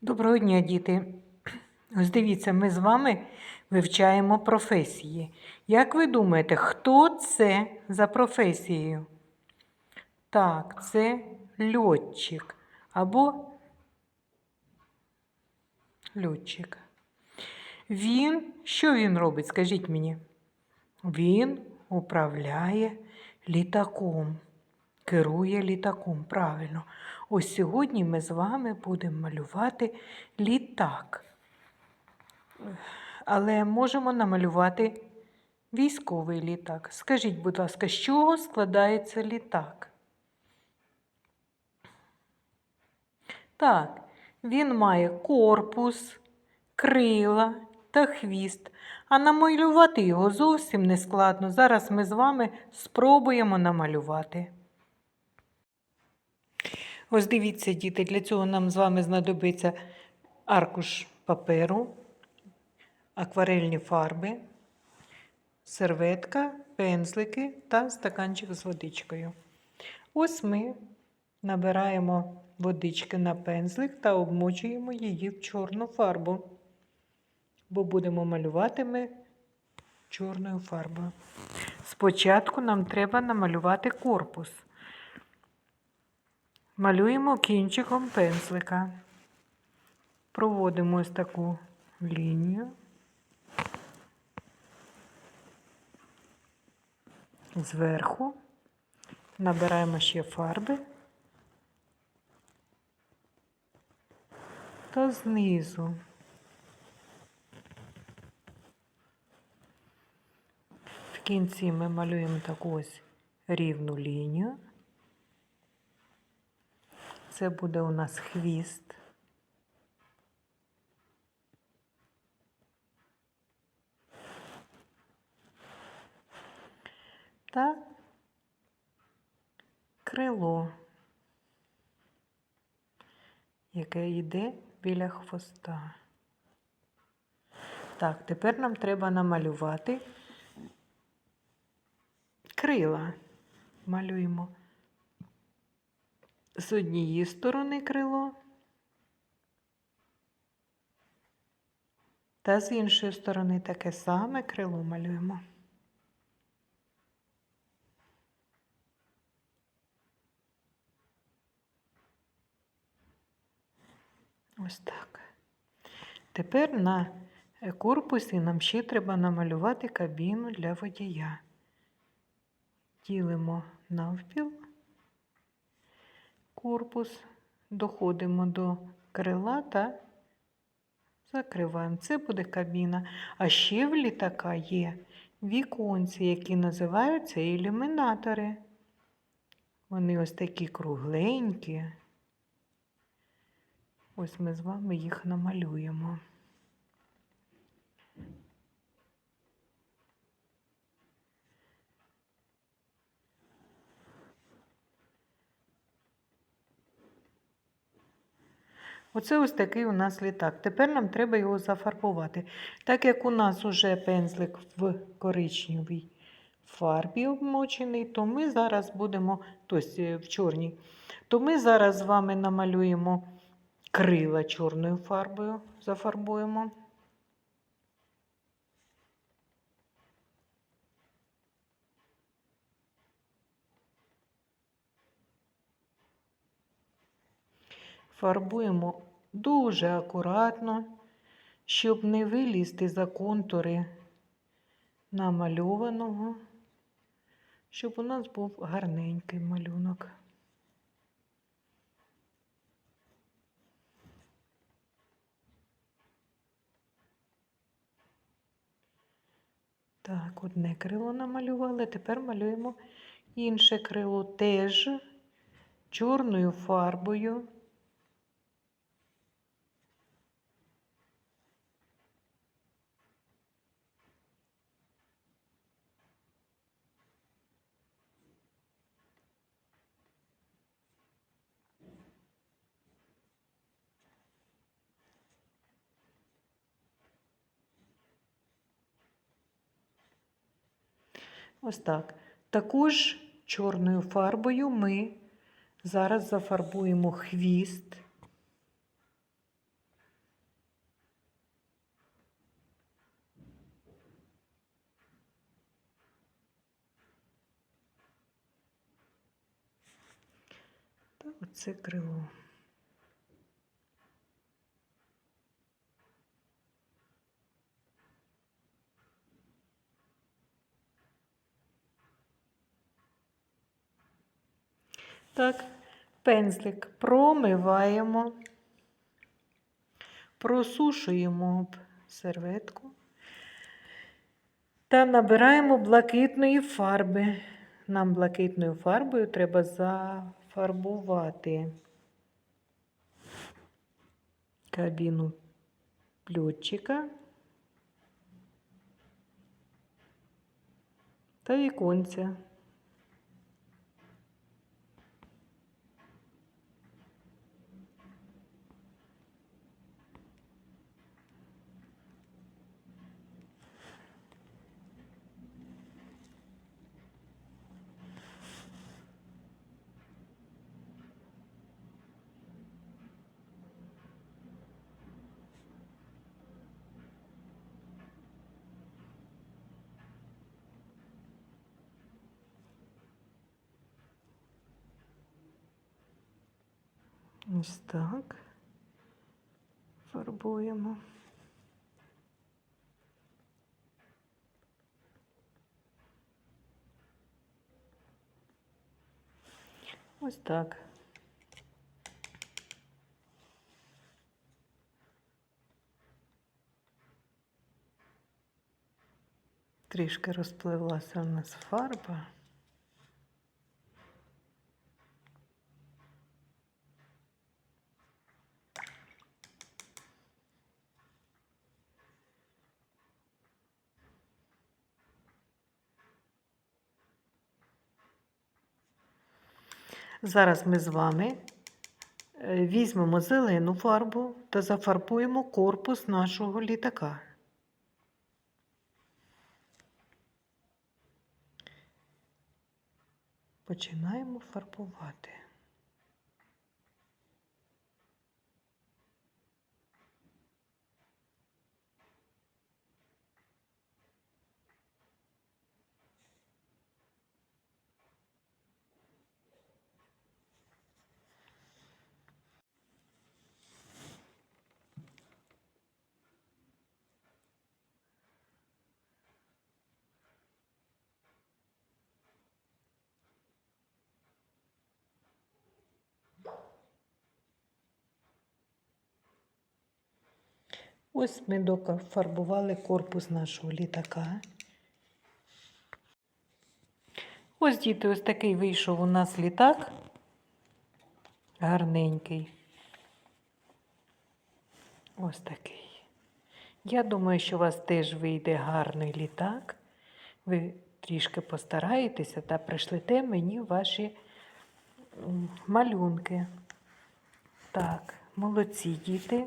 Доброго дня, діти. Ось дивіться, ми з вами вивчаємо професії. Як ви думаєте, хто це за професією? Так, це льотчик або льотчик. Він, що він робить? Скажіть мені. Він управляє літаком, керує літаком. Правильно. Ось сьогодні ми з вами будемо малювати літак. Але можемо намалювати військовий літак. Скажіть, будь ласка, з чого складається літак? Так, він має корпус, крила та хвіст. А намалювати його зовсім не складно. Зараз ми з вами спробуємо намалювати. Ось дивіться, діти, для цього нам з вами знадобиться аркуш паперу, акварельні фарби, серветка, пензлики та стаканчик з водичкою. Ось ми набираємо водички на пензлик та обмочуємо її в чорну фарбу, бо будемо малювати ми чорною фарбою. Спочатку нам треба намалювати корпус. Малюємо кінчиком пензлика. Проводимо ось таку лінію. Зверху набираємо ще фарби та знизу. В кінці ми малюємо таку ось рівну лінію. Це буде у нас хвіст. Та крило, яке йде біля хвоста. Так, тепер нам треба намалювати крила. Малюємо з однієї сторони крило та з іншої сторони таке саме крило малюємо. Ось так. Тепер на корпусі нам ще треба намалювати кабіну для водія. Ділимо навпіл корпус, доходимо до крила та закриваємо. Це буде кабіна. А ще в літака є віконці, які називаються ілюмінатори. Вони ось такі кругленькі. Ось ми з вами їх намалюємо. Оце ось такий у нас літак. Тепер нам треба його зафарбувати. Так як у нас уже пензлик в коричневій фарбі обмочений, то ми зараз будемо, тобто в чорній, то ми зараз з вами намалюємо крила чорною фарбою, зафарбуємо. Фарбуємо дуже акуратно, щоб не вилізти за контури намальованого, щоб у нас був гарненький малюнок. Так, одне крило намалювали, тепер малюємо інше крило теж чорною фарбою. Ось так. Також чорною фарбою ми зараз зафарбуємо хвіст. Оце крило. Так, пензлик промиваємо, просушуємо серветку та набираємо блакитної фарби. Нам блакитною фарбою треба зафарбувати кабіну льотчика та віконця. Ось так. Фарбуємо. Ось так. Трішки розпливлася у нас фарба. Зараз ми з вами е, візьмемо зелену фарбу та зафарбуємо корпус нашого літака. Починаємо фарбувати. Ось ми дофарбували корпус нашого літака. Ось, діти, ось такий вийшов у нас літак. Гарненький. Ось такий. Я думаю, що у вас теж вийде гарний літак. Ви трішки постараєтеся та пришлете мені ваші малюнки. Так, молодці діти.